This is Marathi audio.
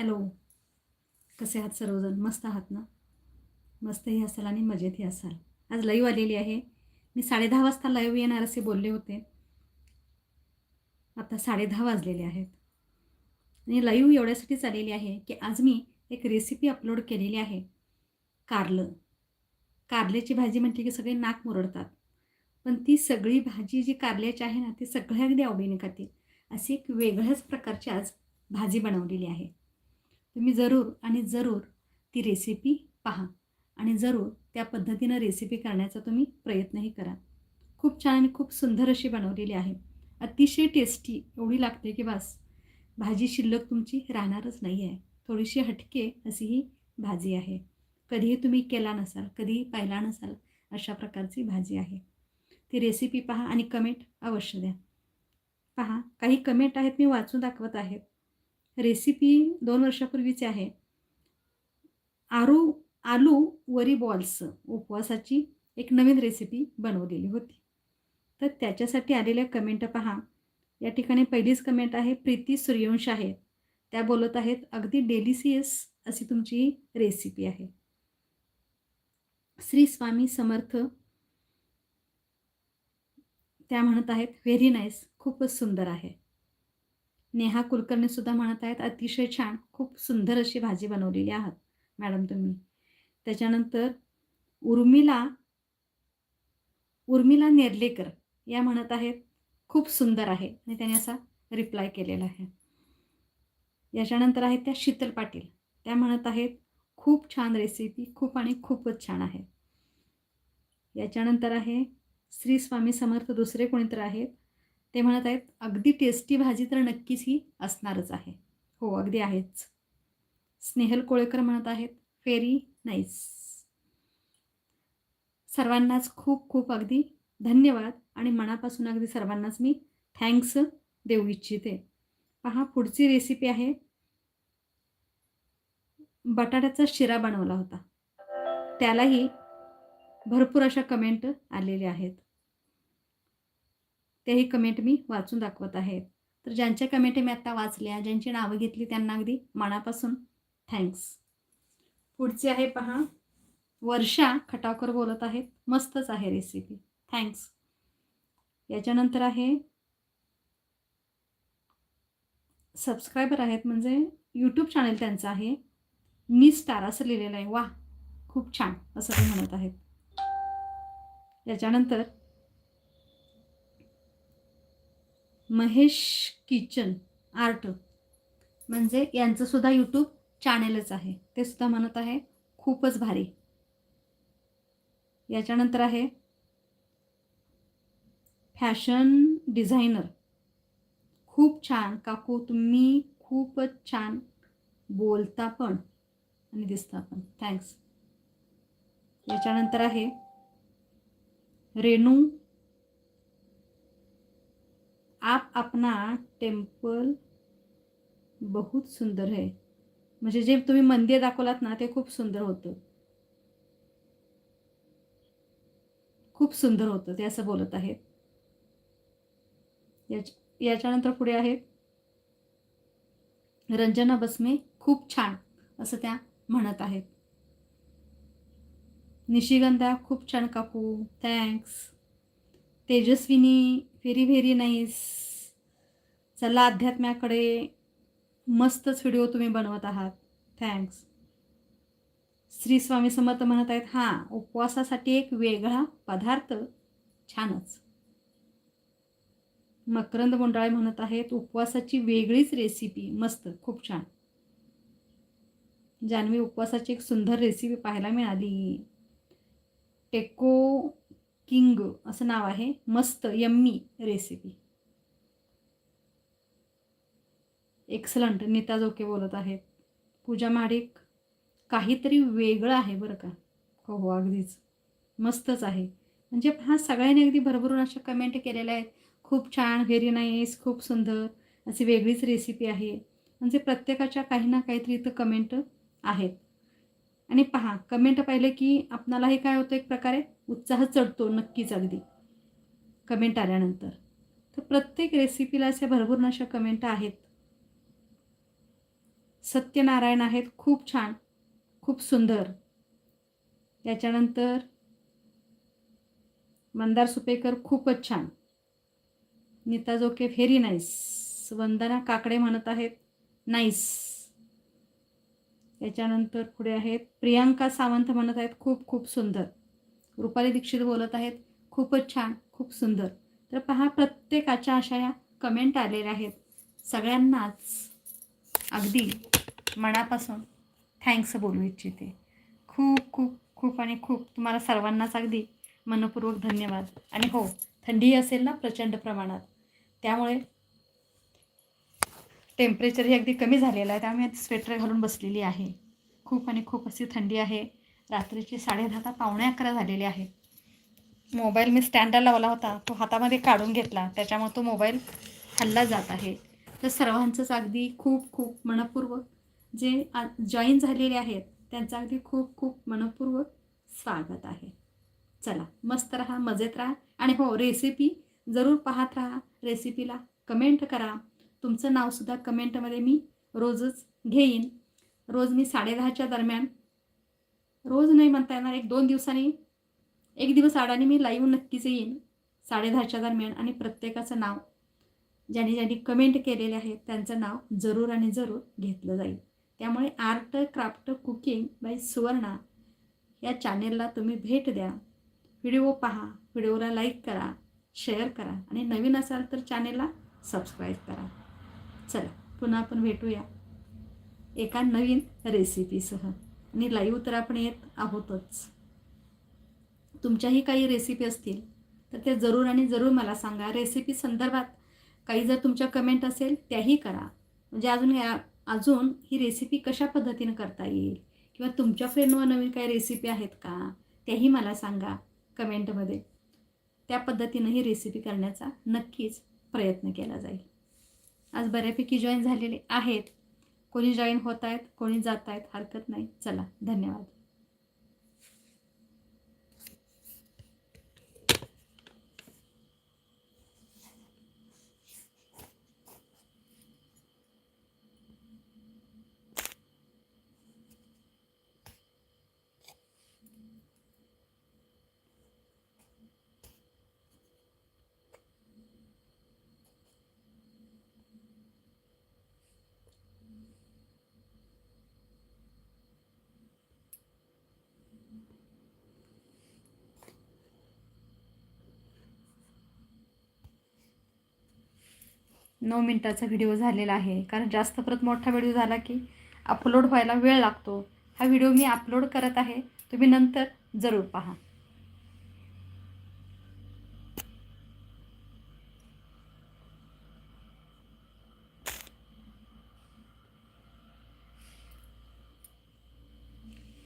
हॅलो. कसे आहात सर्वजण? मस्त आहात ना? मस्तही असाल आणि मजेतही असाल. आज लाईव्ह आलेली आहे. मी साडेदहा वाजता लाईव्ह येणार असे बोलले होते. आता साडेदहा वाजलेले आहेत. आणि लाईव्ह एवढ्यासाठीच आलेली आहे की आज मी एक रेसिपी अपलोड केलेली आहे. कारलं. कारल्याची भाजी म्हटली की सगळे नाक मुरडतात. पण ती सगळी भाजी जी कारल्याची आहे ना ती सगळ्या अगदी आवडीने खातील अशी एक वेगळ्याच प्रकारची आज भाजी बनवलेली आहे. तुम्ही जरूर आणि जरूर ती रेसिपी पहा. आणि जरूर त्या पद्धतीनं रेसिपी करण्याचा तुम्ही प्रयत्नही करा. खूप छान आणि खूप सुंदर अशी बनवलेली आहे. अतिशय टेस्टी एवढी लागते की बस. भाजी शिल्लक तुमची राहणारच नाही आहे थोडीशी हटके अशी ही भाजी आहे. कधीही तुम्ही केला नसाल कधीही पाहिला नसाल अशा प्रकारची भाजी आहे. ती रेसिपी पहा आणि कमेंट अवश्य द्या. पहा काही कमेंट आहेत मी वाचून दाखवत आहेत रेसिपी दोन वर्षापूर्वीची आहे. आरू आलू वरी बॉल्स उपवासाची एक नवीन रेसिपी बनवलेली होती. तर त्याच्यासाठी आलेल्या कमेंट पहा. या ठिकाणी पहिलीच कमेंट आहे प्रीती सूर्यवंश आहे. त्या बोलत आहेत अगदी डेलिसियस अशी तुमची रेसिपी आहे. श्री स्वामी समर्थ त्या म्हणत आहेत व्हेरी नाईस खूपच सुंदर आहे. नेहा कुलकर्णी सुद्धा म्हणत आहेत अतिशय छान खूप सुंदर अशी भाजी बनवलेली आहात मॅडम तुम्ही. त्याच्यानंतर उर्मिला उर्मिला नेर्लेकर या म्हणत आहेत खूप सुंदर आहे. आणि त्याने असा रिप्लाय केलेला आहे. याच्यानंतर आहेत त्या शीतल पाटील. त्या म्हणत आहेत खूप छान रेसिपी खूप आणि खूपच छान आहे. याच्यानंतर आहे श्री स्वामी समर्थ दुसरे कोणीतरी आहेत ते म्हणत आहेत अगदी टेस्टी भाजी तर नक्कीच ही असणारच आहे. हो अगदी आहेच. स्नेहल कोळेकर म्हणत आहेत फेरी नाईस सर्वांनाच खूप खूप अगदी धन्यवाद आणि मनापासून अगदी सर्वांनाच मी थँक्स देऊ इच्छिते. पहा पुढची रेसिपी आहे. बटाट्याचा शिरा बनवला होता. त्यालाही भरपूर अशा कमेंट आलेल्या आहेत. तेही कमेंट मी वाचून दाखवत आहे. तर ज्यांच्या कमेंट मी आत्ता वाचल्या ज्यांची नावं घेतली त्यांना अगदी मनापासून थँक्स पुढची आहे पहा. वर्षा खटावकर बोलत आहेत. मस्तच आहे रेसिपी थँक्स याच्यानंतर आहे सबस्क्रायबर आहेत म्हणजे यूट्यूब चॅनल त्यांचं आहे. मी स्टार असं लिहिलेलं आहे. वा खूप छान असं ते म्हणत आहेत. याच्यानंतर महेश किचन आर्ट. म्हणजे यांचंसुद्धा यूट्यूब चॅनेलच आहे. ते सुद्धा म्हणत आहे खूपच भारी. याच्यानंतर आहे फॅशन डिझायनर खूप छान. काकू तुम्ही खूपच छान बोलता पण आणि दिसता पण. थँक्स याच्यानंतर आहे रेणू आप अपना टेम्पल बहुत सुंदर है. म्हणजे जे तुम्ही मंदिर दाखवलात ना ते खूप सुंदर होतं. खूप सुंदर होतं ते असं बोलत आहेत. याच याच्यानंतर पुढे आहेत. रंजना बसमे खूप छान असं त्या म्हणत आहेत. निशिगंधा खूप छान काकू. Thanks Tejaswini very very nice चला अध्यात्म्याकडे मस्तच व्हिडिओ तुम्ही बनवत आहात. थँक्स श्री स्वामी समर्थ म्हणत आहेत हां उपवासासाठी एक वेगळा पदार्थ छानच. मकरंद गुंडाळे म्हणत आहेत उपवासाची वेगळीच रेसिपी मस्त खूप छान. जान्हवी उपवासाची एक सुंदर रेसिपी पाहायला मिळाली. टेको किंग असं नाव आहे. मस्त yummy recipe excellent Neeta Joke बोलत आहेत. पूजा महाडिक काहीतरी वेगळं आहे बरं का. हो हो अगदीच. मस्तच आहे. म्हणजे हा सगळ्यांनी अगदी भरभरून अशा कमेंट केलेल्या आहेत. खूप छान व्हेरी नाईस खूप सुंदर अशी वेगळीच रेसिपी आहे. म्हणजे प्रत्येकाच्या काही ना काहीतरी इथं कमेंट आहेत. आणि पहा कमेंट पाहिलं की आपणालाही काय होतं एक प्रकारे? उत्साह चढतो नक्कीच अगदी. कमेंट आल्यानंतर. तर प्रत्येक रेसिपीला अशा भरपूर अशा कमेंट आहेत. सत्यनारायण आहेत खूप छान खूप सुंदर. याच्यानंतर मंदार सुपेकर खूपच छान. नीता जोके व्हेरी नाईस वंदना काकडे म्हणत आहेत नाईस याच्यानंतर पुढे आहेत प्रियांका सावंत म्हणत आहेत खूप खूप सुंदर. रुपाली दीक्षित बोलत आहेत खूपच छान खूप सुंदर. तर पहा प्रत्येकाच्या अशा या कमेंट आलेल्या आहेत. सगळ्यांनाच अगदी मनापासून थँक्स बोलू इच्छिते. खूप खूप खूप आणि खूप तुम्हाला सर्वांनाच अगदी मनपूर्वक धन्यवाद. आणि हो थंडी असेल ना प्रचंड प्रमाणात. त्यामुळे टेम्परेचरही अगदी कमी झालेलं आहे त्यामुळे स्वेटर घालून बसलेली आहे. खूप आणि खूप अशी थंडी आहे. रात्रीची साडे दहा पावणे अकरा झालेले आहे. मोबाईल मी स्टँडला लावला होता तो हातामध्ये काढून घेतला. त्याच्यामुळे तो मोबाईल हल्ला जात आहे. तर सर्वांचंच अगदी खूप खूप मनपूर्वक जे जॉईन झालेले आहेत त्यांचं अगदी खूप खूप मनपूर्वक स्वागत आहे. चला मस्त राहा मजेत राहा. आणि हो रेसिपी जरूर पाहत राहा. रेसिपीला कमेंट करा. तुमचं नावसुद्धा कमेंटमध्ये मी रोजच घेईन. रोज मी साडेदहाच्या दरम्यान रोज नाही म्हणता येणार एक दोन दिवसांनी एक दिवस आडाने मी लाईव्ह नक्कीच येईन साडेदहाच्या दरम्यान आणि प्रत्येकाचं नाव. ज्यांनी ज्यांनी कमेंट केलेले आहेत त्यांचं नाव जरूर आणि जरूर घेतलं जाईल. त्यामुळे art craft cooking by Suvarna या चॅनेलला तुम्ही भेट द्या. व्हिडिओ पहा व्हिडिओला लाईक करा शेअर करा आणि नवीन असाल तर चॅनेलला सबस्क्राईब करा. चला पुन्हा आपण भेटूया एका नवीन रेसिपीसह आणि लाईव्ह तर आपण येत आहोतच. तुमच्याही काही रेसिपी असतील तर ते जरूर आणि जरूर मला सांगा. रेसिपी संदर्भात काही जर तुमच्या कमेंट असेल त्याही करा. म्हणजे अजून या अजून ही रेसिपी कशा पद्धतीनं करता येईल? किंवा तुमच्या फ्रेंडवर नवीन काही रेसिपी आहेत का? त्याही मला सांगा कमेंटमध्ये त्या पद्धतीनं ही रेसिपी करण्याचा नक्कीच प्रयत्न केला जाईल. आज बऱ्यापैकी जॉईन झालेले आहेत. कोणी जॉईन होत आहेत कोणी जात आहेत हरकत नाही. चला धन्यवाद. नऊ मिनटाचा व्हिडिओ झालेला आहे. कारण जास्त परत मोठा व्हिडिओ झाला की अपलोड व्हायला वेळ लागतो. हा व्हिडिओ मी अपलोड करत आहे. तुम्ही नंतर जरूर पहा.